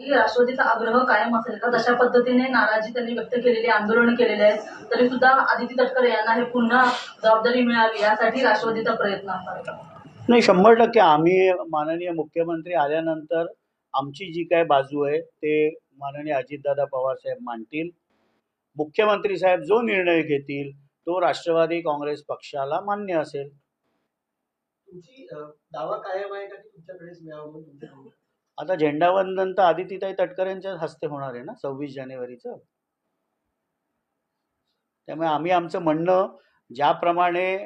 ही राष्ट्रवादीचा आग्रह कायम असेल का? तशा पद्धतीने नाराजी त्यांनी व्यक्त केलेली आंदोलन केलेले आहेत. तरी सुद्धा आदिती तटकरे यांना हे पुन्हा जबाबदारी मिळावी यासाठी राष्ट्रवादीचा प्रयत्न का नाही शंभर टक्के. आम्ही माननीय मुख्यमंत्री आल्यानंतर आमची जी काय बाजू आहे ते माननीय अजितदादा पवार साहेब मांडतील. मुख्यमंत्री साहेब जो निर्णय घेतील तो राष्ट्रवादी काँग्रेस पक्षाला मान्य असेल. तुमची दावा कायम आहे का की तुमच्याकडेच मिळावं आता झेंडावंदन तर आदितीताई तटकरेंच्याच हस्ते होणार आहे ना सव्वीस जानेवारीचं? त्यामुळे आम्ही आमचं म्हणणं ज्याप्रमाणे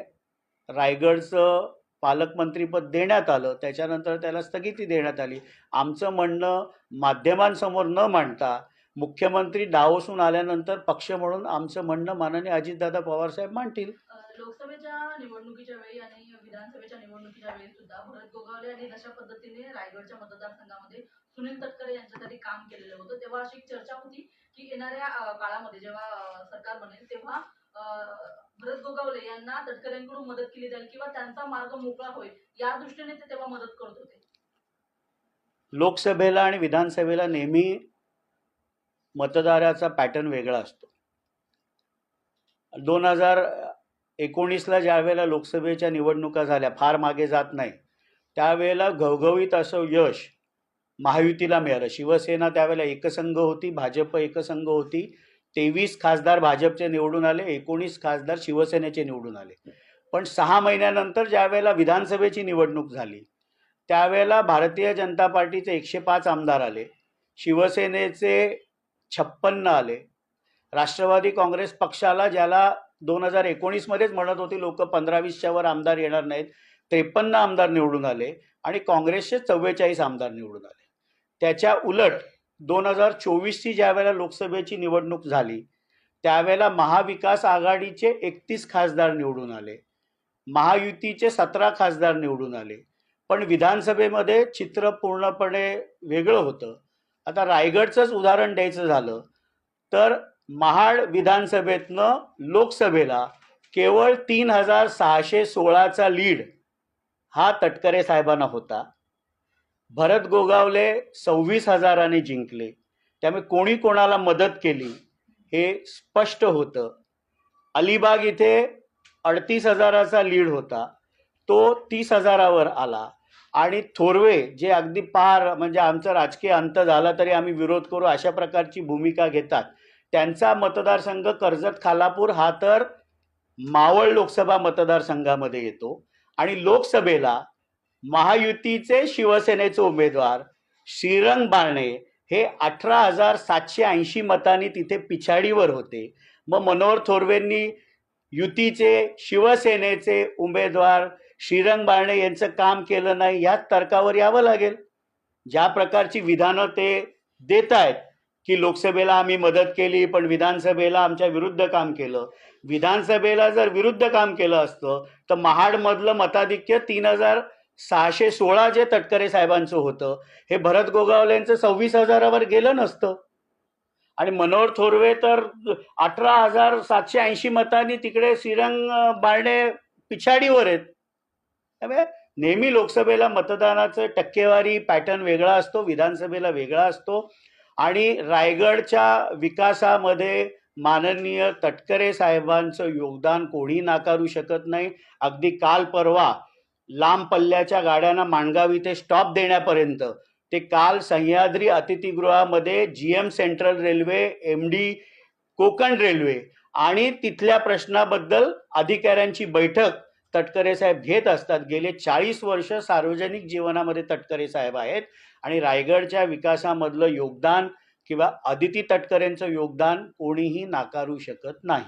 रायगडचं पालकमंत्रीपद देण्यात आलं त्याच्यानंतर त्याला स्थगिती देण्यात आली. आमचं म्हणणं माध्यमांसमोर न मांडता मुख्यमंत्री डावसून आल्यानंतर पक्ष म्हणून आमचं म्हणणं माननीय अजितदादा पवारसाहेब मांडतील. लोकसभेच्या निवडणुकीच्या वेळी आणि विधानसभेच्या निवडणुकीच्या वेळी सुद्धा भरत गोगावले यांनी अशा पद्धतीने रायगडच्या मतदारसंघामध्ये सुनील तटकरे यांच्यासाठी काम केलेलं होतं. तेव्हा अशी चर्चा होती की येणाऱ्या काळामध्ये जेव्हा सरकार बनेल तेव्हा भरत गोगावले यांना तटकऱ्यांकडून मदत केली जाईल किंवा त्यांचा मार्ग मोकळा होईल या दृष्टीने ते तेव्हा मदत करत होते. लोकसभेला आणि विधानसभेला नेहमी मतदाराचा पॅटर्न वेगळा असतो. दोन हजार एकोणीसला ज्या वेळेला लोकसभेच्या निवडणुका झाल्या फार मागे जात नाही त्यावेळेला घवघवीत असं यश महायुतीला मिळालं. शिवसेना त्यावेळेला एकसंघ होती भाजप एकसंघ होती तेवीस खासदार भाजपचे निवडून आले एकोणीस खासदार शिवसेनेचे निवडून आले. पण सहा महिन्यानंतर ज्यावेळेला विधानसभेची निवडणूक झाली त्यावेळेला भारतीय जनता पार्टीचे एकशे पाच आमदार आले शिवसेनेचे छप्पन्न आले. राष्ट्रवादी काँग्रेस पक्षाला ज्याला दोन हजार एकोणीसमध्येच म्हणत होती लोक पंधरा वीसच्यावर आमदार येणार नाहीत. त्रेपन्न आमदार निवडून आले आणि काँग्रेसचे चव्वेचाळीस आमदार निवडून आले. त्याच्या उलट दोन हजार चोवीसची ज्यावेळेला लोकसभेची निवडणूक झाली त्यावेळेला महाविकास आघाडीचे एकतीस खासदार निवडून आले महायुतीचे सतरा खासदार निवडून आले. पण विधानसभेमध्ये चित्र पूर्णपणे वेगळं होतं. आता रायगडचंच उदाहरण द्यायचं झालं तर महाड विधानसभेतनं लोकसभेला केवळ तीन हजार सहाशे सोळाचा लीड हा तटकरे साहेबांना होता. भरत गोगावले सव्वीस हजाराने जिंकले. त्यामुळे कोणी कोणाला मदत केली हे स्पष्ट होतं. अलिबाग इथे अडतीस हजाराचा लीड होता. तो तीस हजारावर आला. आणि थोरवे जे अगदी पार म्हणजे आमचं राजकीय अंत झाला तरी आम्ही विरोध करू अशा प्रकारची भूमिका घेतात. त्यांचा मतदारसंघ कर्जत खालापूर हा तर मावळ लोकसभा मतदारसंघामध्ये येतो. आणि लोकसभेला महायुतीचे शिवसेनेचे उमेदवार श्रीरंग बारणे हे अठरा हजार सातशे ऐंशी मतांनी तिथे पिछाडीवर होते. मग मनोहर थोरवेंनी युतीचे शिवसेनेचे उमेदवार श्रीरंग बाळणे यांचं काम केलं नाही याच तर्कावर यावं लागेल. ज्या प्रकारची विधानं ते देत आहेत की लोकसभेला आम्ही मदत केली पण विधानसभेला आमच्या विरुद्ध काम केलं. विधानसभेला जर विरुद्ध काम केलं असतं तर महाडमधलं मताधिक्य तीन हजार सहाशे सोळा जे तटकरे साहेबांचं होतं हे भरत गोगावलेंचं सव्वीस हजारावर गेलं नसतं. आणि मनोहर थोरवे तर अठरा हजार सातशे ऐंशी मतांनी तिकडे श्रीरंग बारणे पिछाडीवर आहेत. त्यामुळे नेहमी लोकसभेला मतदानाचं टक्केवारी पॅटर्न वेगळा असतो विधानसभेला वेगळा असतो. आणि रायगडच्या विकासामध्ये माननीय तटकरे साहेबांचं योगदान कोणी नाकारू शकत नाही. अगदी काल परवा लांब पल्ल्याच्या गाड्यांना माणगाव इथे स्टॉप देण्यापर्यंत. ते काल Sahyadri अतिथीगृहामध्ये G M central railway M D Konkan railway आणि तिथल्या प्रश्नाबद्दल अधिकाऱ्यांची बैठक तटकरे साहेब घेत असतात. गेले चाळीस वर्ष सार्वजनिक जीवनामध्ये तटकरे साहेब आहेत आणि रायगडच्या विकासामधलं योगदान किंवा अदिती तटकरेंचं योगदान कोणीही नाकारू शकत नाही.